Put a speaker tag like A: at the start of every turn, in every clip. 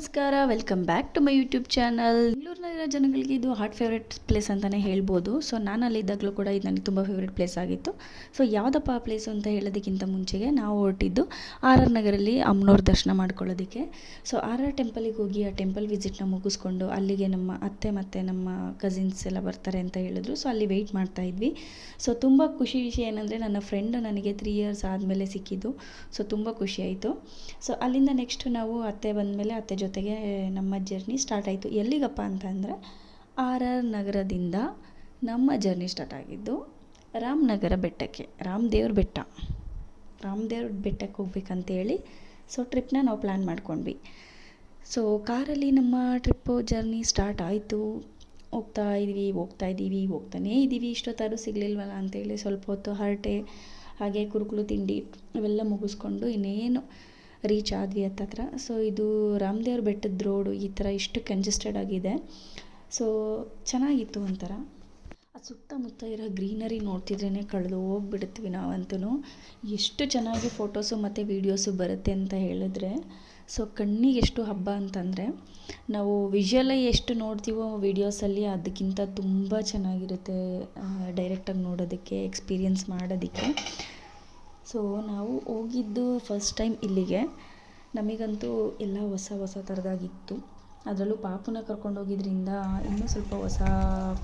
A: ನಮಸ್ಕಾರ welcome back to my YouTube channel ಬೆಂಗಳೂರಿನಲ್ಲಿರೋ ಜನಗಳಿಗೆ ಇದು ಹಾಟ್ ಫೇವ್ರೆಟ್ ಪ್ಲೇಸ್ ಅಂತಲೇ ಹೇಳ್ಬೋದು. ಸೊ ನಾನು ಅಲ್ಲಿದ್ದಾಗಲೂ ಕೂಡ ಇದು ನನಗೆ ತುಂಬ ಫೇವ್ರೆಟ್ ಪ್ಲೇಸ್ ಆಗಿತ್ತು. ಸೊ ಯಾವುದಪ್ಪ ಆ ಪ್ಲೇಸು ಅಂತ ಹೇಳೋದಕ್ಕಿಂತ ಮುಂಚೆಗೆ ನಾವು ಹೊರಟಿದ್ದು ಆರ್ ಆರ್ ನಗರಲ್ಲಿ ಅಮ್ಮನವ್ರ ದರ್ಶನ ಮಾಡ್ಕೊಳ್ಳೋದಕ್ಕೆ. ಸೊ ಆರ್ ಆರ್ ಟೆಂಪಲಿಗೆ ಹೋಗಿ ಆ ಟೆಂಪಲ್ ವಿಸಿಟ್ನ ಮುಗಿಸ್ಕೊಂಡು ಅಲ್ಲಿಗೆ ನಮ್ಮ ಅತ್ತೆ ಮತ್ತು ನಮ್ಮ ಕಸಿನ್ಸ್ ಎಲ್ಲ ಬರ್ತಾರೆ ಅಂತ ಹೇಳಿದ್ರು. ಸೊ ಅಲ್ಲಿ ವೆಯ್ಟ್ ಮಾಡ್ತಾ ಇದ್ವಿ. ಸೊ ತುಂಬ ಖುಷಿ ವಿಷಯ ಏನಂದರೆ ನನ್ನ ಫ್ರೆಂಡ್ ನನಗೆ ತ್ರೀ ಇಯರ್ಸ್ ಆದಮೇಲೆ ಸಿಕ್ಕಿದ್ದು. ಸೊ ತುಂಬ ಖುಷಿ ಆಯಿತು. ಸೊ ಅಲ್ಲಿಂದ ನೆಕ್ಸ್ಟ್ ನಾವು ಅತ್ತೆ ಬಂದಮೇಲೆ ಅತ್ತೆ ಜೊತೆಗೆ ನಮ್ಮ ಜರ್ನಿ ಸ್ಟಾರ್ಟ್ ಆಯಿತು. ಎಲ್ಲಿಗಪ್ಪ ಅಂತಂದರೆ ಆರ್ ಆರ್ ನಗರದಿಂದ ನಮ್ಮ ಜರ್ನಿ ಸ್ಟಾರ್ಟ್ ಆಗಿದ್ದು ರಾಮನಗರ ಬೆಟ್ಟಕ್ಕೆ, ರಾಮದೇವ್ರ ಬೆಟ್ಟ. ರಾಮದೇವ್ರ ಬೆಟ್ಟಕ್ಕೆ ಹೋಗ್ಬೇಕಂತೇಳಿ ಸೊ ಟ್ರಿಪ್ನ ನಾವು ಪ್ಲ್ಯಾನ್ ಮಾಡ್ಕೊಂಡ್ವಿ. ಸೊ ಕಾರಲ್ಲಿ ನಮ್ಮ ಟ್ರಿಪ್ಪು ಜರ್ನಿ ಸ್ಟಾರ್ಟ್ ಆಯಿತು. ಹೋಗ್ತಾ ಇದ್ದೀವಿ ಹೋಗ್ತಾ ಇದ್ದೀವಿ ಹೋಗ್ತಾನೇ ಇದ್ದೀವಿ ಇಷ್ಟೊತ್ತಾದ್ರೂ ಸಿಗಲಿಲ್ವಲ್ಲ ಅಂತೇಳಿ ಸ್ವಲ್ಪ ಹೊತ್ತು ಹರಟೆ, ಹಾಗೆ ಕುರುಕುಲು ತಿಂಡಿ ಇವೆಲ್ಲ ಮುಗಿಸ್ಕೊಂಡು ಇನ್ನೇನು ರೀಚ್ ಆದ್ವಿ ಹತ್ತತ್ರ. ಸೊ ಇದು ರಾಮದೇವ್ರ ಬೆಟ್ಟದ ರೋಡು ಈ ಥರ ಇಷ್ಟು ಕಂಜೆಸ್ಟೆಡ್ ಆಗಿದೆ. ಸೊ ಚೆನ್ನಾಗಿತ್ತು ಒಂಥರ. ಸುತ್ತಮುತ್ತ ಇರೋ ಗ್ರೀನರಿ ನೋಡ್ತಿದ್ರೇ ಕಳೆದು ಹೋಗ್ಬಿಡ್ತೀವಿ ನಾವಂತೂ ಎಷ್ಟು ಚೆನ್ನಾಗಿ ಫೋಟೋಸು ಮತ್ತು ವೀಡಿಯೋಸು ಬರುತ್ತೆ ಅಂತ ಹೇಳಿದ್ರೆ ಸೊ ಕಣ್ಣಿಗೆ ಎಷ್ಟು ಹಬ್ಬ ಅಂತಂದರೆ, ನಾವು ವಿಷುವಲಿ ಎಷ್ಟು ನೋಡ್ತೀವೋ ವೀಡಿಯೋಸಲ್ಲಿ ಅದಕ್ಕಿಂತ ತುಂಬ ಚೆನ್ನಾಗಿರುತ್ತೆ ಡೈರೆಕ್ಟಾಗಿ ನೋಡೋದಕ್ಕೆ ಎಕ್ಸ್ಪೀರಿಯನ್ಸ್ ಮಾಡೋದಕ್ಕೆ. ಸೊ ನಾವು ಹೋಗಿದ್ದು ಫಸ್ಟ್ ಟೈಮ್ ಇಲ್ಲಿಗೆ. ನಮಗಂತೂ ಎಲ್ಲ ಹೊಸ ಹೊಸ ಥರದಾಗಿತ್ತು ಅದರಲ್ಲೂ ಪಾಪುನ ಕರ್ಕೊಂಡು ಹೋಗಿದ್ರಿಂದ ಇನ್ನೂ ಸ್ವಲ್ಪ ಹೊಸ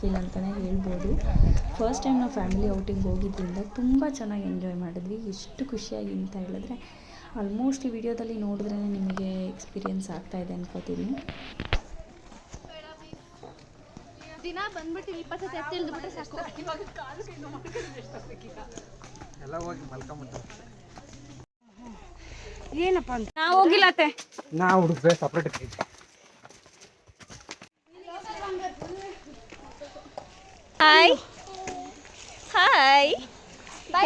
A: ಫೀಲ್ ಅಂತಲೇ ಹೇಳ್ಬೋದು. ಫಸ್ಟ್ ಟೈಮ್ ನಾವು ಫ್ಯಾಮಿಲಿ ಔಟಿಂಗ್ ಹೋಗಿದ್ದರಿಂದ ತುಂಬ ಚೆನ್ನಾಗಿ ಎಂಜಾಯ್ ಮಾಡಿದ್ವಿ. ಎಷ್ಟು ಖುಷಿಯಾಗಿ ಅಂತ ಹೇಳಿದ್ರೆ ಆಲ್ಮೋಸ್ಟ್ ಈ ವಿಡಿಯೋದಲ್ಲಿ ನೋಡಿದ್ರೇ ನಿಮಗೆ ಎಕ್ಸ್ಪೀರಿಯನ್ಸ್ ಆಗ್ತಾಯಿದೆ ಅನ್ಕೋತೀನಿ.
B: ದಿನ ಬಂದ್ಬಿಟ್ಟು ಸಾಕು.
C: ಎಲ್ಲ ಹೋಗಿ ಮಲ್ಕೊಂಬಿಟ್ಟು
B: ಏನಪ್ಪ ಅಂತ? ನಾವು ಹೋಗಿಲ್ಲತ್ತೆ
C: ನಾವು ಹುಡುಗ್ರೆ ಸಪ್ರೇಟ್
A: ಹಾಯ್ ಹಾಯ್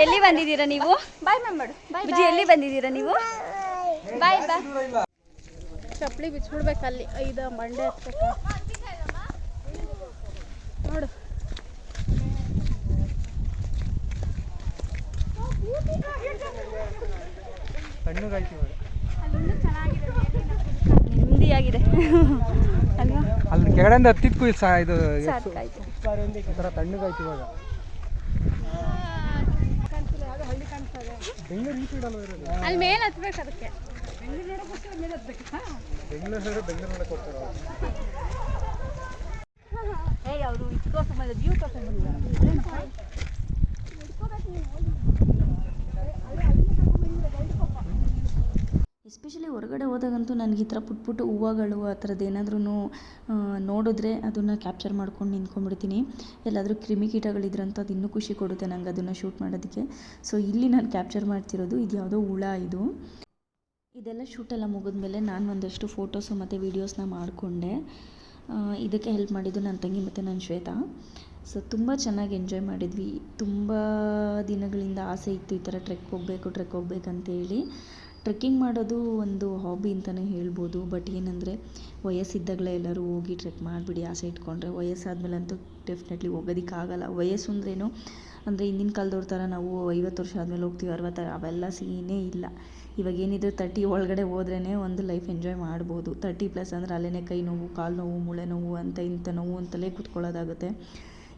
A: ಎಲ್ಲಿ ಬಂದಿದ್ದೀರಾ ನೀವು?
B: ಬಾಯ್ ಮ್ಯಾಮ್ ಬಾಯ್
A: ಬುಜ್ಜಿ ಎಲ್ಲಿ ಬಂದಿದ್ದೀರಾ ನೀವು?
B: ಬಾಯ್ ಬಾಯ್ ಚಪ್ಪಲಿ ಬಿಚ್ಬಿಡ್ಬೇಕಲ್ಲಿ ಐದು ಮಂಡೆ ಹತ್ಬೇಕು
C: ತಣ್ಣಗಾಯ್ತು ಇವಾಗ.
A: ನೆಮ್ಮದಿಯಾಗಿದೆ. ಅಲ್ವಾ?
C: ಅಲ್ಲಿ ಕೆಳಗಡೆಯಿಂದ ಹತ್ತಿದ್ಕು ಇದು ಸಾ ಇದು
A: ಸಾಕಾಯ್ತು
C: ಒಂಥರ ತಣ್ಣಗಾಯ್ತು ಇವಾಗ. ಬೆಂಗಳೂರು ಈ ಸೈಡ್ ಅಲ್ವಾ ಇರೋದು?
B: ಅಲ್ಲಿ ಮೇಲೆ ಹತ್ಬೇಕು ಅದಕ್ಕೆ.
C: ಬೆಂಗಳೂರು ಸೈಡ್ ಬೆಂಗಳೂರು ನೋಡಕ್ಕೆ ಹೋಗ್ತಾರೆ
A: ಎಸ್ಪೆಷಲಿ ಹೊರಗಡೆ ಹೋದಾಗಂತೂ ನನಗೆ ಈ ಥರ ಪುಟ್ಟ ಪುಟ್ಟ ಹೂವುಗಳು ಆ ಥರದ್ದು ಏನಾದ್ರೂ ನೋಡಿದ್ರೆ ಅದನ್ನು ಕ್ಯಾಪ್ಚರ್ ಮಾಡ್ಕೊಂಡು ನಿಂತ್ಕೊಂಡ್ಬಿಡ್ತೀನಿ. ಎಲ್ಲಾದರೂ ಕ್ರಿಮಿಕೀಟಗಳಿದ್ರಂತೂ ಅದು ಇನ್ನೂ ಖುಷಿ ಕೊಡುತ್ತೆ ನಂಗೆ ಅದನ್ನು ಶೂಟ್ ಮಾಡೋದಕ್ಕೆ. ಸೊ ಇಲ್ಲಿ ನಾನು ಕ್ಯಾಪ್ಚರ್ ಮಾಡ್ತಿರೋದು ಇದು ಯಾವುದೋ ಹುಳ ಇದು. ಇದೆಲ್ಲ ಶೂಟೆಲ್ಲ ಮುಗಿದ್ಮೇಲೆ ನಾನು ಒಂದಷ್ಟು ಫೋಟೋಸು ಮತ್ತು ವೀಡಿಯೋಸ್ನ ಮಾಡಿಕೊಂಡೆ. ಇದಕ್ಕೆ ಹೆಲ್ಪ್ ಮಾಡಿದ್ದು ನನ್ನ ತಂಗಿ ಮತ್ತು ನನ್ನ ಶ್ವೇತಾ. ಸೊ ತುಂಬ ಚೆನ್ನಾಗಿ ಎಂಜಾಯ್ ಮಾಡಿದ್ವಿ. ತುಂಬ ದಿನಗಳಿಂದ ಆಸೆ ಇತ್ತು ಈ ಥರ ಟ್ರೆಕ್ ಹೋಗಬೇಕು ಟ್ರೆಕ್ ಹೋಗ್ಬೇಕಂತೇಳಿ. ಟ್ರೆಕ್ಕಿಂಗ್ ಮಾಡೋದು ಒಂದು ಹಾಬಿ ಅಂತಲೇ ಹೇಳ್ಬೋದು. ಬಟ್ ಏನಂದರೆ, ವಯಸ್ಸಿದ್ದಾಗಲೇ ಎಲ್ಲರೂ ಹೋಗಿ ಟ್ರೆಕ್ ಮಾಡಿಬಿಡಿ, ಆಸೆ ಇಟ್ಕೊಂಡ್ರೆ. ವಯಸ್ಸಾದಮೇಲಂತೂ ಡೆಫಿನೆಟ್ಲಿ ಹೋಗೋದಕ್ಕಾಗಲ್ಲ. ವಯಸ್ಸು ಅಂದ್ರೇನು ಅಂದರೆ ಹಿಂದಿನ ಕಾಲದವ್ರ ಥರ ನಾವು ಐವತ್ತು ವರ್ಷ ಆದಮೇಲೆ ಹೋಗ್ತೀವಿ, ಅರವತ್ತು, ಅವೆಲ್ಲ ಸೀನೇ ಇಲ್ಲ. ಇವಾಗ ಏನಿದ್ರು ತರ್ಟಿ ಒಳಗಡೆ ಹೋದ್ರೇ ಒಂದು ಲೈಫ್ ಎಂಜಾಯ್ ಮಾಡ್ಬೋದು. ತರ್ಟಿ ಪ್ಲಸ್ ಅಂದರೆ ಅಲ್ಲೇ ಕೈ ನೋವು, ಕಾಲು ನೋವು, ಮೂಳೆ ನೋವು, ಅಂತ ಇಂಥ ನೋವು ಅಂತಲೇ ಕೂತ್ಕೊಳ್ಳೋದಾಗುತ್ತೆ.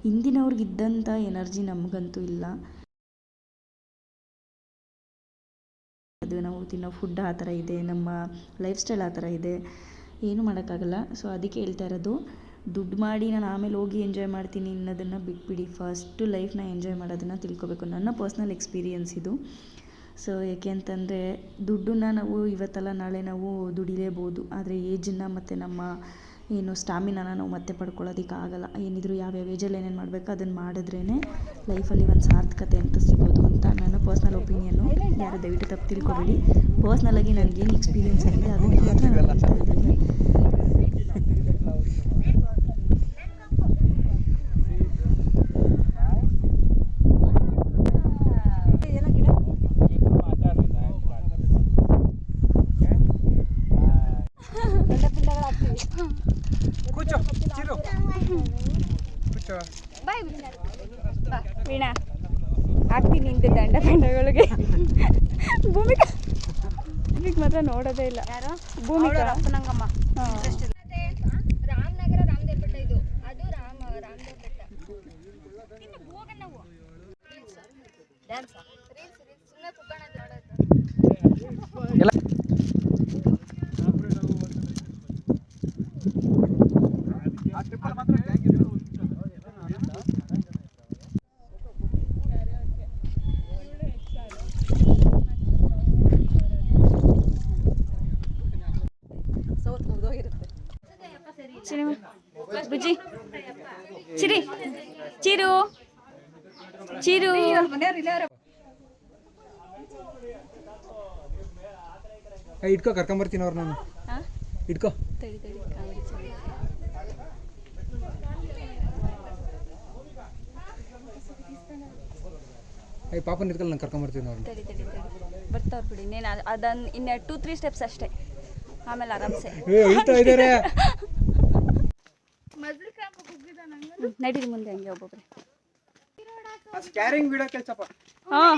A: ಹಿಂದಿನವ್ರಿಗಿದ್ದಂಥ ಎನರ್ಜಿ ನಮಗಂತೂ ಇಲ್ಲ. ಅದು ನಾವು ತಿನ್ನೋ ಫುಡ್ ಆ ಥರ ಇದೆ, ನಮ್ಮ ಲೈಫ್ ಸ್ಟೈಲ್ ಆ ಥರ ಇದೆ. ಏನೂ ಮಾಡೋಕ್ಕಾಗಲ್ಲ. ಸೊ ಅದಕ್ಕೆ ಹೇಳ್ತಾ ಇರೋದು, ದುಡ್ಡು ಮಾಡಿ ನಾನು ಆಮೇಲೆ ಹೋಗಿ ಎಂಜಾಯ್ ಮಾಡ್ತೀನಿ ಅನ್ನೋದನ್ನು ಬಿಟ್ಬಿಡಿ. ಫಸ್ಟು ಲೈಫ್ನ ಎಂಜಾಯ್ ಮಾಡೋದನ್ನು ತಿಳ್ಕೊಬೇಕು. ನನ್ನ ಪರ್ಸ್ನಲ್ ಎಕ್ಸ್ಪೀರಿಯನ್ಸ್ ಇದು. ಸೊ ಯಾಕೆ ಅಂತಂದರೆ, ದುಡ್ಡನ್ನ ನಾವು ಇವತ್ತಲ್ಲ ನಾಳೆ ನಾವು ದುಡಿಲೇಬೋದು. ಆದರೆ ಏಜನ್ನು ಮತ್ತು ನಮ್ಮ ಏನು ಸ್ಟಾಮಿನಾನ ನಾವು ಮತ್ತೆ ಪಡ್ಕೊಳ್ಳೋದಕ್ಕಾಗಲ್ಲ. ಏನಿದ್ರು ಯಾವ್ಯಾವ ಏಜಲ್ಲಿ ಏನೇನು ಮಾಡಬೇಕು ಅದನ್ನು ಮಾಡಿದ್ರೇ ಲೈಫಲ್ಲಿ ಒಂದು ಸಾರ್ಥಕತೆ ಅಂತ ಸಿಗೋದು ಅಂತ ನನ್ನ ಪರ್ಸ್ನಲ್ ಒಪಿನಿಯನ್ನು ಯಾರು ದಯವಿಟ್ಟು ತಪ್ಪು ತಿಳ್ಕೊಬೇಡಿ. ಪರ್ಸ್ನಲ್ಲಾಗಿ ನನಗೇನು ಎಕ್ಸ್ಪೀರಿಯನ್ಸ್ ಆಗಿದೆ, ಅದನ್ನು ಮಾತ್ರ ನಾನು ಹೇಳ್ತಾ ಇದ್ದೀನಿ
C: ಕೂಚೋ ಚಿರು ಕೂಚೋ
B: ಬಾಯ್
A: ಬಾ ವೀಣಾ ಹಾಕ್ತೀನಿ ನಿಂದು ದಂಡ ತಂಡಗಳಿಗೆ ಭೂಮಿಕಾ. ಭೂಮಿಗೆ ಮಾತ್ರ ನೋಡೋದೇ ಇಲ್ಲ.
B: ಯಾರು?
A: ಭೂಮಿಕಾ.
B: ಅಪ್ಪನಂಗಮ್ಮ.
D: ರಾಮನಗರ ರಾಮದೇವ್ ಬೆಟ್ಟ ಇದು. ಅದು ರಾಮ ರಾಮದೇವ್ ಬೆಟ್ಟ. ನಾವು. ಡ್ಯಾನ್ಸ್ ಸುಮ್ಮನೆ ನೋಡೋದು.
A: ಸಿನಿಮಾ ಬುಜ್ಜಿ ಚಿರಿ ಚಿರು ಚಿರು.
C: ಇಟ್ಕೋ ಕರ್ಕೊಂಬರ್ತೀನಿ ಅವ್ರು ನಾನು. ಇಟ್ಕೋ.
A: ಐ
C: ಪಾಪ ಪಾಪನ ನಾನು ಕರ್ಕೊಂಬರ್ತೀನಿ
A: ತಡಿ ಬರ್ತಾವ್ರು ಬಿಡಿ. ಇನ್ನೇನು ಅದನ್ನು ಇನ್ನ ಟೂ ತ್ರೀ ಸ್ಟೆಪ್ಸ್ ಅಷ್ಟೇ. ಆಮೇಲೆ ಆರಾಮ್ಸೆ. ನಡೀರಿ ಮುಂದೆ ಹಂಗೆ ಒಬ್ಬೊಬ್ರೆ. ಹಾಂ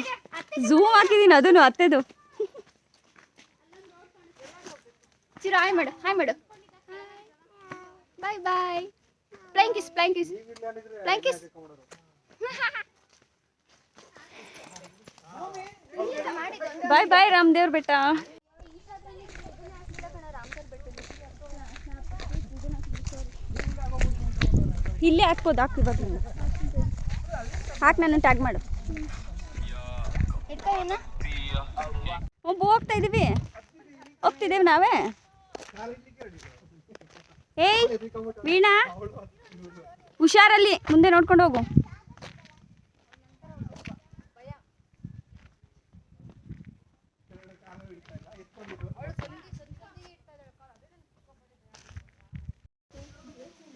A: ಝೂಮ್ ಹಾಕಿದ್ದೀನಿ ಅದನ್ನು ಅತ್ತೆದು.
B: Chira hi madam hi madam bye bye. ಪ್ಲ್ಯಾಂಕಿಸ್ ಪ್ಲ್ಯಾಂಕಿಸ್ ಪ್ಲ್ಯಾಂಕಿಸ್
A: ಬಾಯ್ ಬಾಯ್ ರಾಮದೇವ್ರ ಬೆಟ್ಟ. ಇಲ್ಲೇ ಹಾಕ್ಬೋದು ಹಾಕು ಇವಾಗ ಹಾಕಿ ನಾನು ಟ್ಯಾಗ್ ಮಾಡು. ಒಬ್ಬ ಹೋಗ್ತಾ ಇದೀವಿ. ಹೋಗ್ತಿದ್ದೀವಿ ನಾವೇ? ಏಯ್, ವೀಣಾ. ಹುಷಾರಲ್ಲಿ, ಮುಂದೆ ನೋಡ್ಕೊಂಡು ಹೋಗು.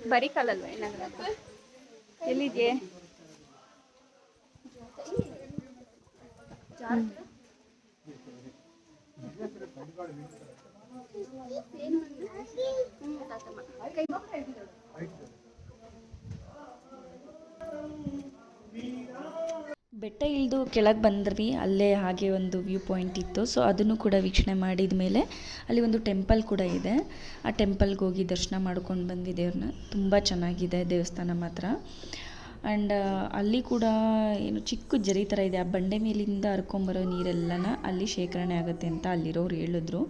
A: ಬರೀ ಕಾಲಲ್ವಾ ಏನಾಗಲ್ಲ ಎಲ್ಲಿದ್ಯೆ? ಬೆಟ್ಟ ಇಳಿದು ಕೆಳಗೆ ಬಂದ್ವಿ, ಅಲ್ಲೇ ಹಾಗೆ ಒಂದು ವ್ಯೂ ಪಾಯಿಂಟ್ ಇತ್ತು. ಸೊ ಅದನ್ನು ಕೂಡ ವೀಕ್ಷಣೆ ಮಾಡಿದ ಮೇಲೆ ಅಲ್ಲಿ ಒಂದು ಟೆಂಪಲ್ ಕೂಡ ಇದೆ. ಆ ಟೆಂಪಲ್ಗೆ ಹೋಗಿ ದರ್ಶನ ಮಾಡ್ಕೊಂಡು ಬಂದ್ವಿ ದೇವ್ರನ್ನ. ತುಂಬ ಚೆನ್ನಾಗಿದೆ ದೇವಸ್ಥಾನ ಮಾತ್ರ. ಆ್ಯಂಡ್ ಅಲ್ಲಿ ಕೂಡ ಏನು ಚಿಕ್ಕ ಜರಿ ಥರ ಇದೆ. ಆ ಬಂಡೆ ಮೇಲಿಂದ ಹರ್ಕೊಂಬರೋ ನೀರೆಲ್ಲನ ಅಲ್ಲಿ ಶೇಖರಣೆ ಆಗುತ್ತೆ ಅಂತ ಅಲ್ಲಿರೋರು ಹೇಳಿದ್ರು.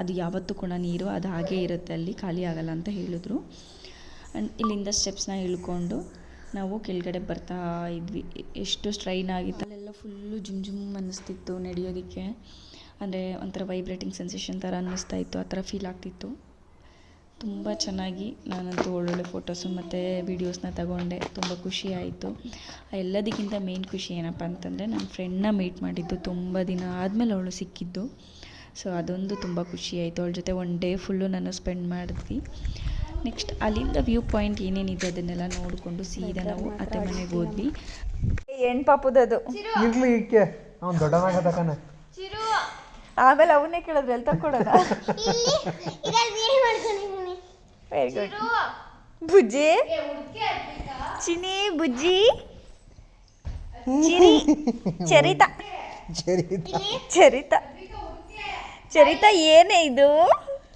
A: ಅದು ಯಾವತ್ತೂ ಕೂಡ ನೀರು, ಅದು ಹಾಗೇ ಇರುತ್ತೆ. ಅಲ್ಲಿ ಖಾಲಿ ಆಗಲ್ಲ ಅಂತ ಹೇಳಿದ್ರು. ಆ್ಯಂಡ್ ಇಲ್ಲಿಂದ ಸ್ಟೆಪ್ಸ್ನ ಇಳ್ಕೊಂಡು ನಾವು ಕೆಳಗಡೆ ಬರ್ತಾ ಇದ್ವಿ. ಎಷ್ಟು ಸ್ಟ್ರೈನ್ ಆಗಿತ್ತು. ಅಲ್ಲೆಲ್ಲ ಫುಲ್ಲು ಜುಮ್ ಜುಮ್ ಅನ್ನಿಸ್ತಿತ್ತು ನಡೆಯೋದಕ್ಕೆ. ಅಂದರೆ ಒಂಥರ ವೈಬ್ರೇಟಿಂಗ್ ಸೆನ್ಸೇಷನ್ ಥರ ಅನ್ನಿಸ್ತಾ ಇತ್ತು, ಆ ಥರ ಫೀಲ್ ಆಗ್ತಿತ್ತು. ತುಂಬ ಚೆನ್ನಾಗಿ ನಾನಂತೂ ಒಳ್ಳೊಳ್ಳೆ ಫೋಟೋಸು ಮತ್ತು ವೀಡಿಯೋಸ್ನ ತಗೊಂಡೆ. ತುಂಬ ಖುಷಿ ಆಯಿತು. ಎಲ್ಲದಕ್ಕಿಂತ ಮೇನ್ ಖುಷಿ ಏನಪ್ಪ ಅಂತಂದರೆ ನನ್ನ ಫ್ರೆಂಡ್ನ ಮೀಟ್ ಮಾಡಿದ್ದು ತುಂಬ ದಿನ ಆದಮೇಲೆ ಅವಳು ಸಿಕ್ಕಿದ್ದು. ಸೊ ಅದೊಂದು ತುಂಬ ಖುಷಿ ಆಯಿತು. ಅವಳ ಜೊತೆ ಒನ್ ಡೇ ಫುಲ್ಲು ನಾನು ಸ್ಪೆಂಡ್ ಮಾಡಿದ್ವಿ. ನೆಕ್ಸ್ಟ್ ಅಲ್ಲಿಂದ ವ್ಯೂ ಪಾಯಿಂಟ್ ಏನೇನಿದೆ ಅದನ್ನೆಲ್ಲ ನೋಡಿಕೊಂಡು ಸೀದಾ ನಾವು ಅತ್ತೆ ಮನೆಗೆ ಹೋದ್ವಿ.
E: ಹೆಣ್ ಪಾಪದದು?
C: ಇರ್ಲಿ ಇಕ್ಕೆ. ಅವ್ನು ಚಿರು!
E: ಆಮೇಲೆ ಅವನ್ನೇ ಕೇಳಿದ್ರೆ ಎಲ್ಲಿ ತಕ್ಕೊಡೋಣ? Very good Bujji? Chini Bujji? Chini Charita. ಚರಿತ. ಚರಿತ ಏನೇ ಇದು?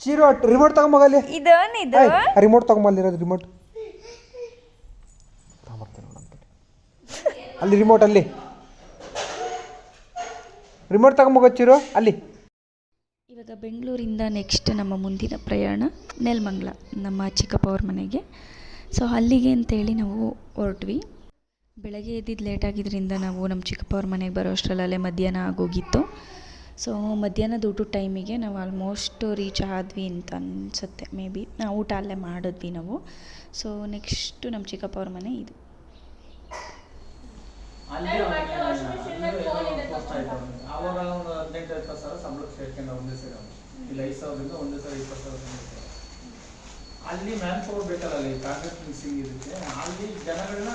C: ಚೀರು ರಿಮೋಟ್ ತಗೊಂಡ್ಬೋಗಲ್ಲ
E: ಇದು
C: ರಿಮೋಟ್ ತಗೊಂಬಲ್ಲಿರೋದು ರಿಮೋಟ್ ಅಲ್ಲಿ ರಿಮೋಟ್ ಅಲ್ಲಿ ರಿಮೋಟ್ ತಗೊಂಬೋಗ ಚೀರು ಅಲ್ಲಿ.
A: ಇವಾಗ ಬೆಂಗಳೂರಿಂದ ನೆಕ್ಸ್ಟ್ ನಮ್ಮ ಮುಂದಿನ ಪ್ರಯಾಣ ನೆಲಮಂಗ್ಲ ನಮ್ಮ ಚಿಕ್ಕಪ್ಪ ಅವ್ರ ಮನೆಗೆ. ಸೊ ಅಲ್ಲಿಗೆ ಅಂತೇಳಿ ನಾವು ಹೊರಟ್ವಿ. ಬೆಳಗ್ಗೆ ಎದ್ದಿದ್ದು ಲೇಟ್ ಆಗಿದ್ದರಿಂದ ನಾವು ನಮ್ಮ ಚಿಕ್ಕಪ್ಪ ಅವ್ರ ಮನೆಗೆ ಬರೋ ಅಷ್ಟರಲ್ಲೇ ಮಧ್ಯಾಹ್ನ ಆಗೋಗಿತ್ತು. ಸೊ ಮಧ್ಯಾಹ್ನದ ಊಟದ ಟೈಮಿಗೆ ನಾವು ಆಲ್ಮೋಸ್ಟ್ ರೀಚ್ ಆದ್ವಿ ಅಂತ ಅನಿಸುತ್ತೆ ಮೇ ಬಿ ನಾವು ಊಟ ಅಲ್ಲೇ ಮಾಡಿದ್ವಿ ನಾವು. ಸೊ ನೆಕ್ಸ್ಟು ನಮ್ಮ ಚಿಕ್ಕಪ್ಪ ಅವ್ರ ಮನೆ ಇದು.
F: ಅಲ್ಲಿ ಮ್ಯಾನ್ ಪವರ್ ಬೇಕಲ್ಲ ಅಲ್ಲಿ ಕಾಂಟ್ರಾಕ್ಟ್ ಮಿಕ್ಸಿಂಗ್ ಇರುತ್ತೆ. ಅಲ್ಲಿ ಜನಗಳನ್ನ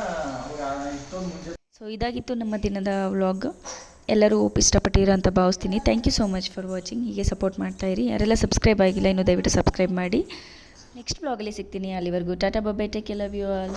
F: ಇಷ್ಟೊಂದು ಮುಂಚೆ
A: ಸೊ ಇದಾಗಿತ್ತು ನಮ್ಮ ದಿನದ ವ್ಲಾಗ್ ಎಲ್ಲರೂ ಇಷ್ಟಪಟ್ಟಿರೋ ಅಂತ ಭಾವಿಸ್ತೀನಿ. Thank you so much for watching ಹೀಗೆ ಸಪೋರ್ಟ್ ಮಾಡ್ತಾ ಇರಿ. ಯಾರೆಲ್ಲ ಸಬ್ಸ್ಕ್ರೈಬ್ ಆಗಿಲ್ಲ, ಇನ್ನೂ ದಯವಿಟ್ಟು ಸಬ್ಸ್ಕ್ರೈಬ್ ಮಾಡಿ. ನೆಕ್ಸ್ಟ್ ಬ್ಲಾಗಲ್ಲಿ ಸಿಗ್ತೀನಿ ಅಲ್ಲಿವರೆಗೂ. Tata bubye take love you all